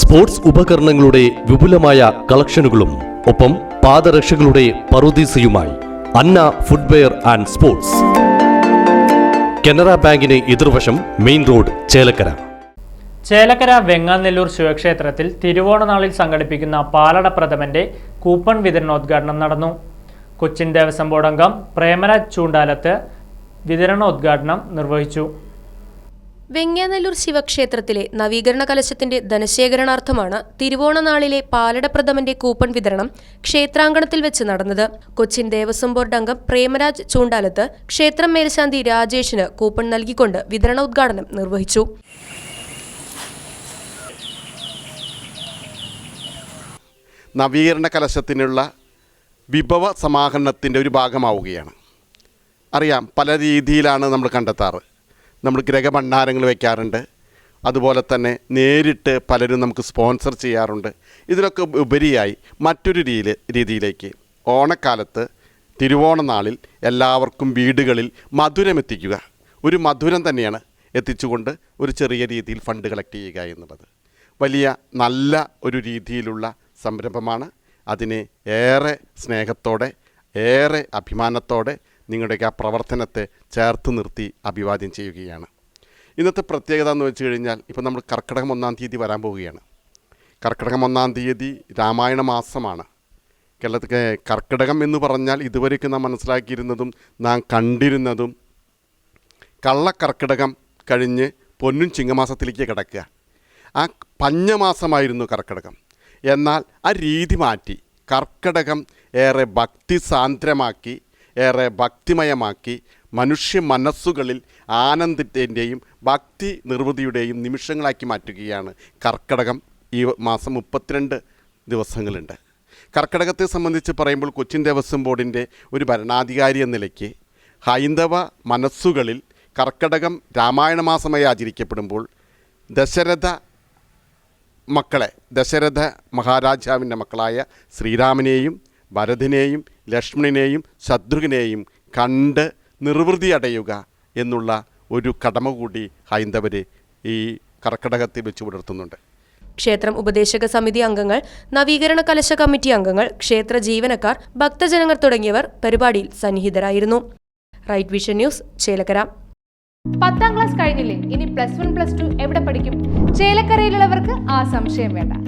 Sports ഉപകരണങ്ങളുടെ വിപുലമായ കളക്ഷനുകളും ഒപ്പം പാദരക്ഷകളുടെ പറുദീസയുമായി Anna footwear and sports. Canara ബാങ്കിന് എതിർവശം മെയിൻ റോഡ് ചേലക്കര. ചേലക്കര വെങ്ങാനെല്ലൂർ ശിവക്ഷേത്രത്തിൽ തിരുവോണനാളിൽ സംഘടിപ്പിക്കുന്ന പാലട പ്രഥമന്റെ കൂപ്പൺ വിതരണോദ്ഘാടനം നടന്നു. കൊച്ചിൻ ദേവസ്വം ബോർഡ് അംഗം പ്രേമരാജ് ചൂണ്ടാലത്ത് വിതരണോദ്ഘാടനം നിർവഹിച്ചു. വെങ്ങാനല്ലൂർ ശിവക്ഷേത്രത്തിലെ നവീകരണ കലശത്തിന്റെ ധനശേഖരണാർത്ഥമാണ് തിരുവോണനാളിലെ പാലടപ്രഥമന്റെ കൂപ്പൺ വിതരണം ക്ഷേത്രാങ്കണത്തിൽ വെച്ച് നടന്നത്. കൊച്ചിൻ ദേവസ്വം ബോർഡ് അംഗം പ്രേമരാജ് ചൂണ്ടാലത്ത് ക്ഷേത്രം മേൽശാന്തി രാജേഷിന് കൂപ്പൺ നൽകിക്കൊണ്ട് വിതരണോദ്ഘാടനം നിർവഹിച്ചു. നവീകരണ കലശത്തിനുള്ള വിഭവ സമാഹരണത്തിന്റെ ഒരു ഭാഗമാവുകയാണ്. അറിയാം പല രീതിയിലാണ് നമ്മൾ കണ്ടെത്താറ്. നമ്മൾ ഗ്രഹഭണ്ഡാരങ്ങൾ വയ്ക്കാറുണ്ട് അതുപോലെ തന്നെ നേരിട്ട് പലരും നമുക്ക് സ്പോൺസർ ചെയ്യാറുണ്ട്. ഇതിനൊക്കെ ഉപരിയായി മറ്റൊരു രീതി രീതിയിലേക്ക്. ഓണക്കാലത്ത് തിരുവോണ നാളിൽ എല്ലാവർക്കും വീടുകളിൽ മധുരമെത്തിക്കുക ഒരു മധുരം തന്നെയാണ് എത്തിച്ചുകൊണ്ട് ഒരു ചെറിയ രീതിയിൽ ഫണ്ട് കളക്ട് ചെയ്യുക എന്നുള്ളത്. വലിയ നല്ല ഒരു രീതിയിലുള്ള സംരംഭമാണ്. അതിനെ ഏറെ സ്നേഹത്തോടെ ഏറെ അഭിമാനത്തോടെ നിങ്ങളുടെയൊക്കെ ആ പ്രവർത്തനത്തെ ചേർത്ത് നിർത്തി അഭിവാദ്യം ചെയ്യുകയാണ്. ഇന്നത്തെ പ്രത്യേകത എന്ന് വെച്ച് കഴിഞ്ഞാൽ ഇപ്പോൾ നമ്മൾ കർക്കിടകം ഒന്നാം തീയതി വരാൻ പോവുകയാണ്. കർക്കിടകം ഒന്നാം തീയതി രാമായണ മാസമാണ്. കേരളത്തിൽ കർക്കിടകം എന്ന് പറഞ്ഞാൽ ഇതുവരെയൊക്കെ നാം മനസ്സിലാക്കിയിരുന്നതും നാം കണ്ടിരുന്നതും കള്ളക്കർക്കിടകം കഴിഞ്ഞ് പൊന്നും ചിങ്ങമാസത്തിലേക്ക് കിടക്കുക. ആ പഞ്ഞമാസമായിരുന്നു കർക്കിടകം. എന്നാൽ ആ രീതി മാറ്റി. കർക്കിടകം ഏറെ ഭക്തി സാന്ദ്രമാക്കി ഏറെ ഭക്തിമയമാക്കി മനുഷ്യ മനസ്സുകളിൽ ആനന്ദത്തിന്റെയും ഭക്തി നിർവൃതിയുടെയും നിമിഷങ്ങളാക്കി മാറ്റുകയാണ് കർക്കടകം. ഈ മാസം മുപ്പത്തിരണ്ട് ദിവസങ്ങളുണ്ട്. കർക്കിടകത്തെ സംബന്ധിച്ച് പറയുമ്പോൾ കൊച്ചിൻ ദേവസ്വം ബോർഡിന്റെ ഒരു ഭരണാധികാരി എന്ന നിലയ്ക്ക് ഹൈന്ദവ മനസ്സുകളിൽ കർക്കിടകം രാമായണ മാസമായി ആചരിക്കപ്പെടുമ്പോൾ ദശരഥ മക്കളെ ദശരഥ മഹാരാജാവിന്റെ മക്കളായ ശ്രീരാമനെയും ഭരതനെയും ലക്ഷ്മണനെയും ശത്രുഘ്നെയും കണ്ട് നിർവൃതി അടയുക എന്നുള്ള ഒരു കടമ കൂടി ഹൈന്ദവർ ഈ കർക്കിടകത്തിൽ വെച്ച് പുലർത്തുന്നുണ്ട്. ക്ഷേത്രം ഉപദേശക സമിതി അംഗങ്ങൾ നവീകരണ കലശ കമ്മിറ്റി അംഗങ്ങൾ ക്ഷേത്ര ജീവനക്കാർ ഭക്തജനങ്ങൾ തുടങ്ങിയവർ പരിപാടിയിൽ സന്നിഹിതരായിരുന്നു. Right vision news Chelakkara. പത്താം ക്ലാസ് കഴിഞ്ഞില്ലേ? ഇനി പ്ലസ് വൺ പ്ലസ് ടു എവിടെ പഠിക്കും? ചേലക്കരയിലുള്ളവർക്ക് ആ സംശയം വേണ്ട.